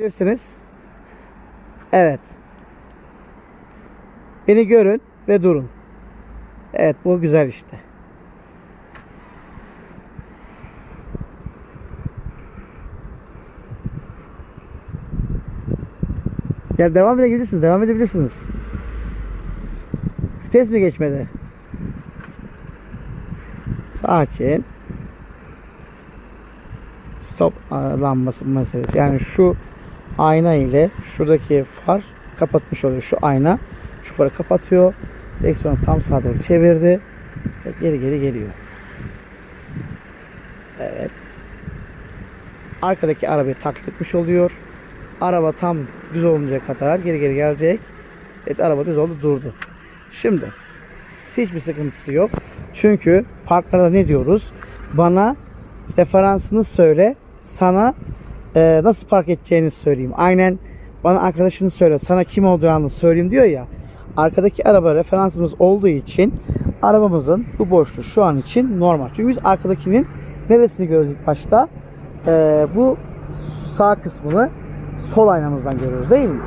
Bilirsiniz. Evet. Beni görün ve durun. Evet bu güzel işte. Ya devam edebilirsiniz. Devam edebilirsiniz. Vites mi geçmedi? Sakin. Stop lambası meselesi. Yani şu ayna ile şuradaki far kapatmış oluyor. Şu ayna şu farı kapatıyor. Direksiyonu tam sağa doğru çevirdi. Ve geri geri geliyor. Evet. Arkadaki arabayı taklit etmiş oluyor. Araba tam düz oluncaya kadar geri geri gelecek. Evet araba düz oldu durdu. Şimdi hiçbir sıkıntısı yok. Çünkü parklarda ne diyoruz? Bana referansını söyle. Sana e, nasıl park edeceğini söyleyeyim. Aynen bana arkadaşını söyle. Sana kim olacağını söyleyeyim diyor ya. Arkadaki araba referansımız olduğu için arabamızın bu boşluğu şu an için normal. Çünkü biz arkadakinin neresini görüyoruz ilk başta? E, bu sağ kısmını sol aynamızdan görüyoruz değil mi?